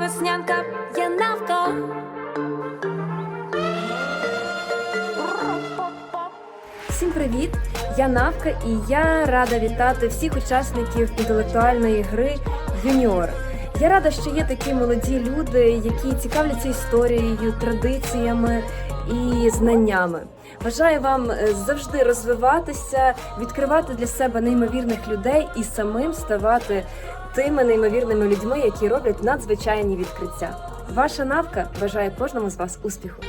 Веснянка, я навко. Всім привіт! Я Навка і я рада вітати всіх учасників інтелектуальної гри Юніор. Я рада, що є такі молоді люди, які цікавляться історією, традиціями і знаннями. Бажаю вам е, завжди розвиватися, відкривати для себе неймовірних людей і самим ставати тими неймовірними людьми, які роблять надзвичайні відкриття. Ваша навка бажає кожному з вас успіху.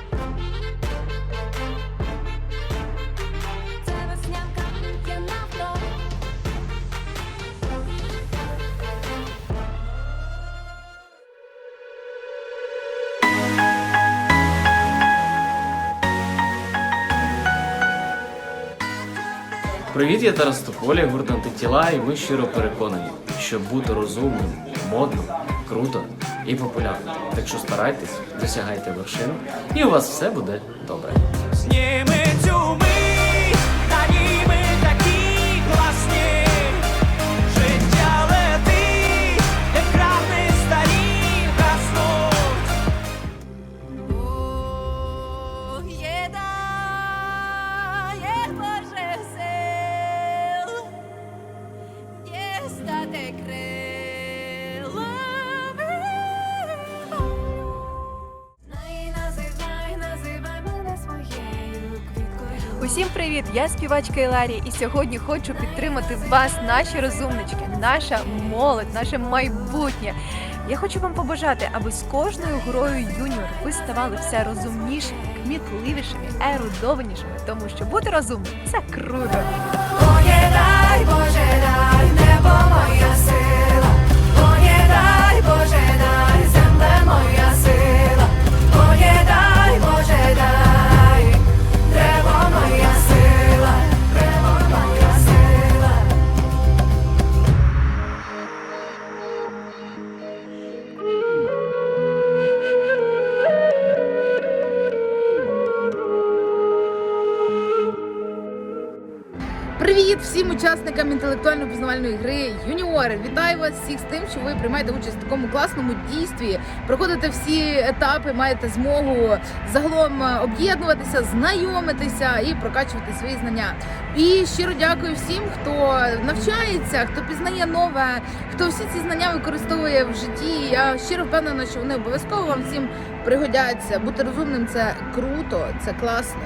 Привіт, я Тарас Тополя, гурт антитіла, і ми щиро переконані, що бути розумним, модним, круто і популярним. Так що старайтесь, досягайте вершин, і у вас все буде добре. Зніми цю мить, Усім привіт! Я співачка Іларі, і сьогодні хочу підтримати вас, наші розумнички, наша молодь, наше майбутнє. Я хочу вам побажати, аби з кожною грою юніор ви ставали все розумнішими, кмітливішими, ерудованішими, тому що бути розумним це круто. Моє дай, Боже, дай, небо моя Привіт всім учасникам інтелектуально-пізнавальної гри Юніори! Вітаю вас всіх з тим, що ви приймаєте участь в такому класному дійстві. Проходите всі етапи, маєте змогу загалом е, об'єднуватися, знайомитися і прокачувати свої знання. І щиро дякую всім, хто навчається, хто пізнає нове, хто всі ці знання використовує в житті. Я щиро впевнена, що вони обов'язково вам всім пригодяться. Бути розумним це круто, це класно.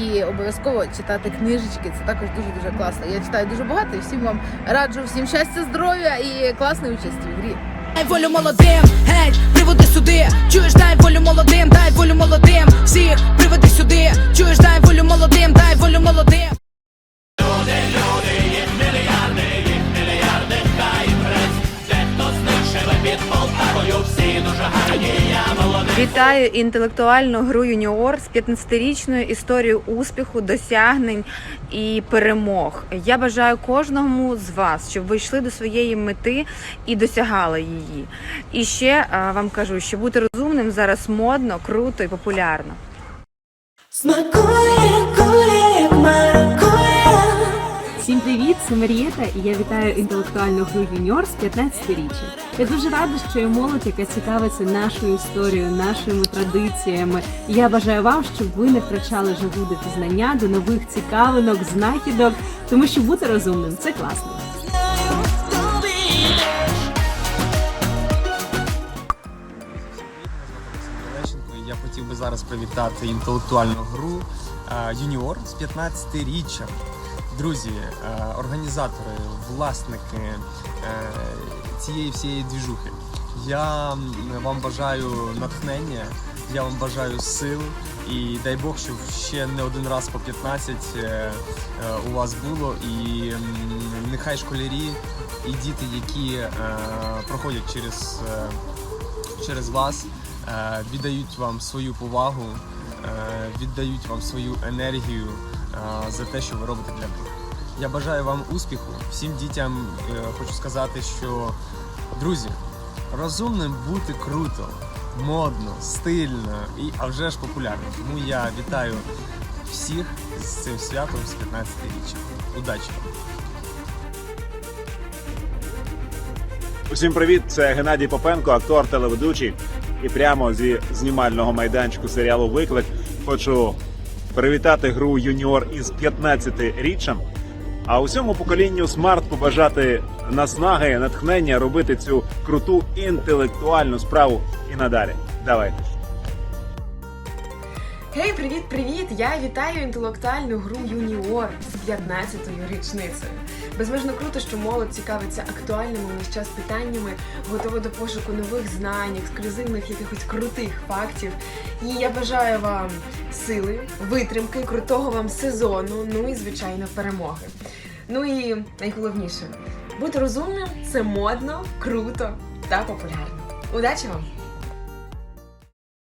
І обов'язково читати книжечки. Це також дуже дуже класно. Я читаю дуже багато і всім вам раджу всім щастя, здоров'я і класної участі в грі. Дай волю молодим, геть, приводи сюди. Чуєш, дай волю молодим, дай волю молодим. Вітаю інтелектуальну гру юніор з 15-річною історією успіху, досягнень і перемог. Я бажаю кожному з вас, щоб ви йшли до своєї мети і досягали її. І ще вам кажу, що бути розумним зараз модно, круто і популярно. Смакує. Всім привіт, це Марієта, і я вітаю інтелектуальну гру юніор з 15-річчя. Я дуже рада, що є молодь, яка цікавиться нашою історією, нашими традиціями. І я бажаю вам, щоб ви не втрачали жагу до пізнання, до нових цікавинок, знахідок, тому що бути розумним це класно. Я хотів би зараз привітати інтелектуальну гру е, Юніор з 15-річчям. Друзі, е, організатори, власники е, цієї всієї двіжухи. Я вам бажаю натхнення, я вам бажаю сил і дай Бог, щоб ще не один раз по 15 е, у вас було. І нехай школярі і діти, які проходять через. через вас віддають вам свою повагу, віддають вам свою енергію за те, що ви робите для них. Я бажаю вам успіху. Всім дітям е, хочу сказати, що друзі, розумним бути круто, модно, стильно і а вже ж популярно. Тому я вітаю всіх з цим святом з 15-річчям. Удачі! Усім привіт! Це Геннадій Попенко, актор, телеведучий. І прямо зі знімального майданчику серіалу Виклик хочу привітати гру Юніор із 15-річчям. А усьому поколінню смарт побажати наснаги, натхнення робити цю круту інтелектуальну справу і надалі. Давайте. Гей, привіт, привіт! Я вітаю інтелектуальну гру Юніор з 15-ю річницею. Безмежно круто, що молодь цікавиться актуальними у наш час питаннями, готова до пошуку нових знань, ексклюзивних якихось крутих фактів. І я бажаю вам сили, витримки, крутого вам сезону, ну і звичайно перемоги. Ну і найголовніше, бути розумним це модно, круто та популярно. Удачі вам!